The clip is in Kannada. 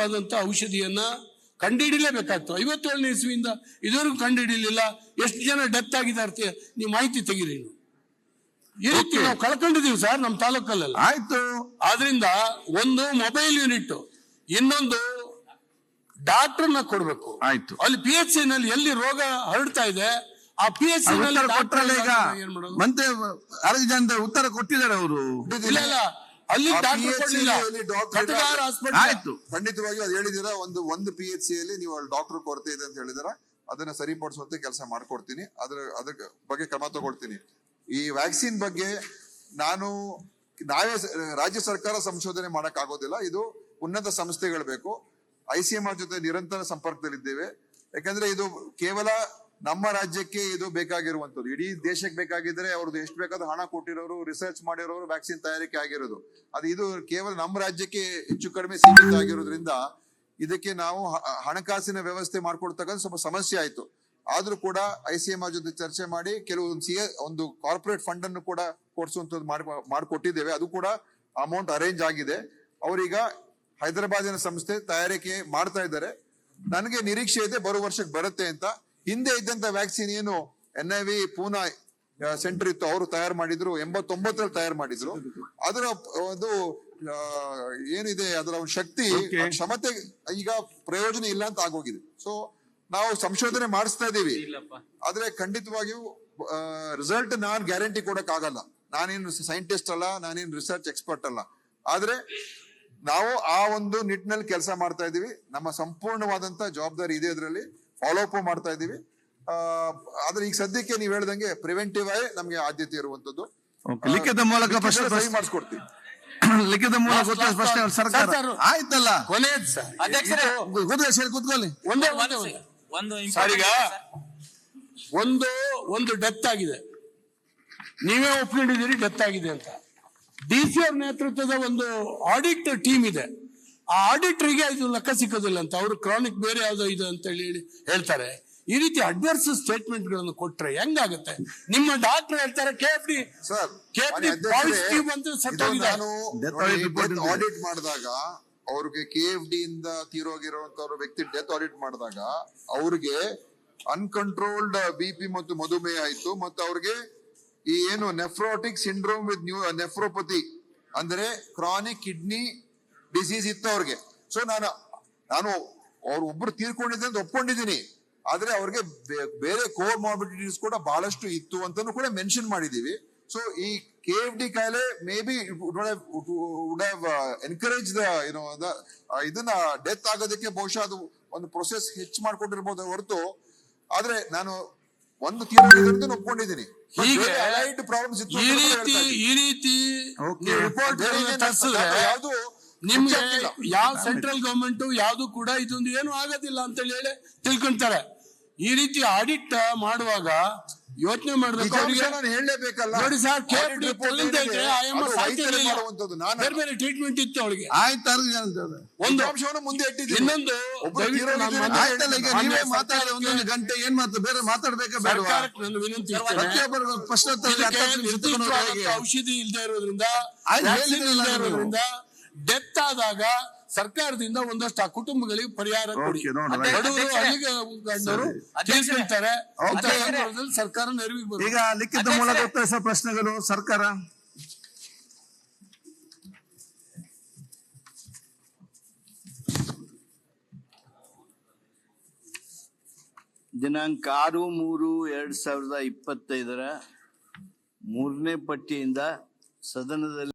ಸುರಕ್ಷಿತವಾದಂತ ಔಷಧಿಯನ್ನ ಕಂಡುಹಿಡಿಲೇಬೇಕಾಗ್ತದೆ. ಐವತ್ತೇಳನೇ ಇಸ್ವಿಯಿಂದ ಇದುವರೆಗೂ ಕಂಡುಹಿಡಿಯಲಿಲ್ಲ ಎಷ್ಟು ಜನ ಡೆತ್ ಆಗಿದ್ದಾರೆ ನೀವು ಮಾಹಿತಿ ತೆಗೀರಿ ನೀವು ಈ ರೀತಿ ನಾವು ಕಳ್ಕೊಂಡಿದೀವಿ ಸರ್ ನಮ್ಮ ತಾಲೂಕಲ್ಲೆಲ್ಲ. ಆಯ್ತು. ಆದ್ರಿಂದ ಒಂದು ಮೊಬೈಲ್ ಯೂನಿಟ್ ಇನ್ನೊಂದು ಡಾಕ್ಟರ್ನ ಕೊಡ್ಬೇಕು. ಆಯ್ತು. ಅಲ್ಲಿ ಪಿ ಎಚ್ ಸಿ ನಲ್ಲಿ ಎಲ್ಲಿ ರೋಗ ಹರಡ್ತಾ ಇದೆ ಆ ಪಿ ಎಚ್ ಸಿ ನಲ್ಲಿ ಈಗ. ಮಂತ್ರಿ ಆರೋಗ್ಯ ಜನ ಉತ್ತರ ಕೊಟ್ಟಿದ್ದಾರೆ ಅವರು. ಇಲ್ಲ ಇಲ್ಲ. ಅಲ್ಲಿ ಡಾಕ್ಟರ್. ಆಯ್ತು. ಖಂಡಿತವಾಗಿಯೂ ಅದು ಹೇಳಿದೀರಾ ಒಂದು ಒಂದು ಪಿ ಎಚ್ ನೀವು ಅಲ್ಲಿ ಡಾಕ್ಟರ್ ಕೊರತೆ ಇದೆ ಅಂತ ಹೇಳಿದಾರ ಅದನ್ನ ಸರಿಪಡಿಸುವಂತೆ ಕೆಲಸ ಮಾಡ್ಕೊಡ್ತೀನಿ. ಅದ್ರ ಅದ್ರ ಬಗ್ಗೆ ಕ್ರಮ ತಗೊಳ್ತೀನಿ. ಈ ವ್ಯಾಕ್ಸಿನ್ ಬಗ್ಗೆ ನಾನು ನಾವೇ ರಾಜ್ಯ ಸರ್ಕಾರ ಸಂಶೋಧನೆ ಮಾಡಕ್ ಆಗೋದಿಲ್ಲ ಇದು ಉನ್ನತ ಸಂಸ್ಥೆಗಳು ಬೇಕು. ಐ ಸಿ ಎಂ ಆರ್ ಜೊತೆ ನಿರಂತರ ಸಂಪರ್ಕದಲ್ಲಿದ್ದೇವೆ. ಯಾಕಂದ್ರೆ ಇದು ಕೇವಲ ನಮ್ಮ ರಾಜ್ಯಕ್ಕೆ ಇದು ಬೇಕಾಗಿರುವಂತದ್ದು ಇಡೀ ದೇಶಕ್ಕೆ ಬೇಕಾಗಿದ್ರೆ ಅವ್ರದ್ದು ಎಷ್ಟು ಬೇಕಾದ್ರೂ ಹಣ ಕೊಟ್ಟಿರೋರು ರಿಸರ್ಚ್ ಮಾಡಿರೋರು ವ್ಯಾಕ್ಸಿನ್ ತಯಾರಿಕೆ ಆಗಿರೋದು. ಅದು ಇದು ಕೇವಲ ನಮ್ಮ ರಾಜ್ಯಕ್ಕೆ ಹೆಚ್ಚು ಕಡಿಮೆ ಸೀಮಿತ ಆಗಿರೋದ್ರಿಂದ ಇದಕ್ಕೆ ನಾವು ಹಣಕಾಸಿನ ವ್ಯವಸ್ಥೆ ಮಾಡ್ಕೊಡ್ತಕ್ಕಂಥ ಸ್ವಲ್ಪ ಸಮಸ್ಯೆ ಆಯ್ತು. ಆದ್ರೂ ಕೂಡ ಐ ಸಿ ಎಂ ಆರ್ ಜೊತೆ ಚರ್ಚೆ ಮಾಡಿ ಕೆಲವೊಂದು ಸಿ ಒಂದು ಕಾರ್ಪೊರೇಟ್ ಫಂಡ್ ಅನ್ನು ಕೂಡ ಕೊಡಿಸುವಂಥದ್ದು ಮಾಡಿ ಮಾಡಿಕೊಟ್ಟಿದ್ದೇವೆ. ಅದು ಕೂಡ ಅಮೌಂಟ್ ಅರೇಂಜ್ ಆಗಿದೆ. ಅವರೀಗ ಹೈದರಾಬಾದಿನ ಸಂಸ್ಥೆ ತಯಾರಿಕೆ ಮಾಡ್ತಾ ಇದ್ದಾರೆ. ನನಗೆ ನಿರೀಕ್ಷೆ ಇದೆ ಬರೋ ವರ್ಷಕ್ಕೆ ಬರುತ್ತೆ ಅಂತ. ಹಿಂದೆ ಇದ್ದಂತ ವ್ಯಾಕ್ಸಿನ್ ಏನು N I V Poona centre ಇತ್ತು ಅವರು ತಯಾರು ಮಾಡಿದ್ರು ಎಂಬತ್ತೊಂಬತ್ತರಲ್ಲಿ ತಯಾರು ಮಾಡಿದ್ರು. ಅದರ ಒಂದು ಏನಿದೆ ಅದರ ಒಂದು ಶಕ್ತಿ ಕ್ಷಮತೆ ಈಗ ಪ್ರಯೋಜನ ಇಲ್ಲ ಅಂತ ಆಗೋಗಿದೆ. ಸೊ ನಾವು ಸಂಶೋಧನೆ ಮಾಡಿಸ್ತಾ ಇದೀವಿ ಆದ್ರೆ ಖಂಡಿತವಾಗಿಯೂ ರಿಸಲ್ಟ್ ನಾನ್ ಗ್ಯಾರಂಟಿ ಕೊಡಕ್ ಆಗಲ್ಲ ನಾನೇನು ಸೈಂಟಿಸ್ಟ್ ಅಲ್ಲ ನಾನೇನು ರಿಸರ್ಚ್ ಎಕ್ಸ್ಪರ್ಟ್ ಅಲ್ಲ. ಆದ್ರೆ ನಾವು ಆ ಒಂದು ನಿಟ್ಟಿನಲ್ಲಿ ಕೆಲಸ ಮಾಡ್ತಾ ಇದೀವಿ ನಮ್ಮ ಸಂಪೂರ್ಣವಾದಂತ ಜವಾಬ್ದಾರಿ ಇದೆ ಅದರಲ್ಲಿ. ಫಾಲೋ ಅಪ್ ಮಾಡ್ತಾ ಇದೀವಿ ಆ, ಆದ್ರೆ ಈಗ ಸದ್ಯಕ್ಕೆ ನೀವು ಹೇಳ್ದಂಗೆ ಪ್ರಿವೆಂಟಿವ್ ಆಗಿ ನಮ್ಗೆ ಆದ್ಯತೆ ಇರುವಂತದ್ದು. ಲಿಖಿತ ಮೂಲಕ ಮಾಡಿಸ್ಕೊಡ್ತೀವಿ. ಲಿಖಿತ ಮೂಲಕ ಸರ್ಕಾರ. Sir, sir. ಆಯ್ತಲ್ಲ. ಕೊನೆಯದು ಸರ್ ಅಧ್ಯಕ್ಷರೇ ಕೂತ್ಕೊಳ್ಳಿ ಸರಿ ಕೂತ್ಕೊಳ್ಳಿ. ಒಂದೇ ಒಂದು ಈಗ ಒಂದು ಒಂದು ಡೆತ್ ಆಗಿದೆ. ನೀವೇ ಒಪ್ಕೊಂಡಿದ್ದೀರಿ ಡೆತ್ ಆಗಿದೆ ಅಂತ. ಡಿ ಸಿ ಅವ್ರ ನೇತೃತ್ವದ ಒಂದು ಆಡಿಟ್ ಟೀಮ್ ಇದೆ. ಆ ಆಡಿಟ್ರಿಗೆ ಇದು ಲೆಕ್ಕ ಸಿಕ್ಕೋದಿಲ್ಲ ಅಂತ. ಅವರು ಕ್ರಾನಿಕ್ ಬೇರೆ ಯಾವುದೋ ಇದು ಅಂತ ಹೇಳಿ ಹೇಳಿ ಹೇಳ್ತಾರೆ. ಈ ರೀತಿ ಅಡ್ವರ್ಸ್ ಸ್ಟೇಟ್ಮೆಂಟ್ಗಳನ್ನು ಕೊಟ್ರೆ ಹೆಂಗಾಗುತ್ತೆ? ನಿಮ್ಮ ಡಾಕ್ಟರ್ ಹೇಳ್ತಾರೆ ಕೆಎಫ್ಡಿ. ಆಡಿಟ್ ಮಾಡಿದಾಗ ಅವ್ರಿಗೆ ಕೆಎಫ್ಡಿ ಎಫ್ ಡಿ ಇಂದ ತೀರೋಗಿರುವಂತವ್ರ ವ್ಯಕ್ತಿ ಡೆತ್ ಆಡಿಟ್ ಮಾಡಿದಾಗ ಅವ್ರಿಗೆ ಅನ್ಕಂಟ್ರೋಲ್ಡ್ ಬಿ ಪಿ ಮತ್ತು ಮಧುಮೇಹ ಆಯ್ತು ಮತ್ತು ಅವ್ರಿಗೆ ಈ ಏನು nephrotic syndrome with new nephropathy ಅಂದ್ರೆ ಕ್ರಾನಿಕ್ ಕಿಡ್ನಿ ಡಿಸೀಸ್ ಇತ್ತು ಅವ್ರಿಗೆ ಸೊ ನಾನು ನಾನು ಅವ್ರು ಒಬ್ರು ತೀರ್ಕೊಂಡಿದ್ದೆ ಅಂತ ಒಪ್ಕೊಂಡಿದ್ದೀನಿ. ಆದ್ರೆ ಅವ್ರಿಗೆ ಬೇರೆ ಕೋರ್ ಮಾರ್ಬಿಡಿಟೀಸ್ ಕೂಡ ಬಹಳಷ್ಟು ಇತ್ತು ಅಂತಾನು ಕೂಡ ಮೆನ್ಷನ್ ಮಾಡಿದೀವಿ ಸೊ ಈ ಕೆ ಎಫ್ ಡಿ ಕಾಯಿಲೆ maybe would have encourage the you know ಇದನ್ನ ಡೆತ್ ಆಗೋದಕ್ಕೆ ಬಹುಶಃ ಅದು ಒಂದು ಪ್ರೊಸೆಸ್ ಹೆಚ್ಚು ಮಾಡ್ಕೊಂಡಿರ್ಬೋದು ಹೊರತು. ಆದ್ರೆ ನಾನು ಒಂದು ತೀರೋಗಿದೆ ಒಪ್ಕೊಂಡಿದ್ದೀನಿ. ಹೀಗೆ ಪ್ರಾಬ್ಲಮ್ಸ್ ಇತ್ತು ಈ ರೀತಿ ಈ ರೀತಿ ಯಾವ್ದು ನಿಮ್ಗೆ. ಯಾವ ಸೆಂಟ್ರಲ್ ಗವರ್ಮೆಂಟ್ ಯಾವ್ದು ಕೂಡ ಇದೊಂದು ಏನು ಆಗೋದಿಲ್ಲ ಅಂತ ಹೇಳಿ ತಿಳ್ಕೊಂತಾರೆ. ಈ ರೀತಿ ಆಡಿಟ್ ಮಾಡುವಾಗ ಯೋಚನೆ ಮಾಡಬೇಕು ಹೇಳಲೇಬೇಕಲ್ಲ? ನೋಡಿ ಸರ್ ಬೇರೆ ಬೇರೆ ಟ್ರೀಟ್ಮೆಂಟ್ ಇತ್ತು ಅವಳಿಗೆ ಆಯ್ತು. ಒಂದು ನಿಜಾಂಶವನ್ನು ಮುಂದೆ ಇಟ್ಟಿದ್ದೀನಿ. ಇನ್ನೊಂದು ನೀವೇ ಮಾತಾಡಿ ಒಂದೊಂದು ಗಂಟೆ ಏನ್ ಮಾತು ಬೇರೆ ಮಾತಾಡ್ಬೇಕಾ ಸರ್ಕಾರಕ್ಕೆ ನನ್ನ ವಿನಂತಿ. ಪ್ರತಿಯೊಬ್ಬರು ಪ್ರಶ್ನೋತ್ತರ ಔಷಧಿ ಇಲ್ಲದೆ ಇರೋದ್ರಿಂದ ಇಲ್ದೇ ಇರೋದ್ರಿಂದ ಡೆತ್ ಆದಾಗ ಸರ್ಕಾರದಿಂದ ಒಂದಷ್ಟು ಆ ಕುಟುಂಬಗಳಿಗೆ ಪರಿಹಾರ ಕೊಡಿ. ಬಡವರು. ಗಂಡರು ಸರ್ಕಾರ ನೆರವಿಗೆ ಈಗ ಲಿಖಿತ ಮೂಲಕ ಉತ್ತರಿಸುವ ಪ್ರಶ್ನೆಗಳು ಸರ್ಕಾರ? ದಿನಾಂಕ ಆರು ಮೂರು ಎರಡ್ ಸಾವಿರದ ಇಪ್ಪತ್ತೈದರ ಮೂರನೇ ಪಟ್ಟಿಯಿಂದ ಸದನದಲ್ಲಿ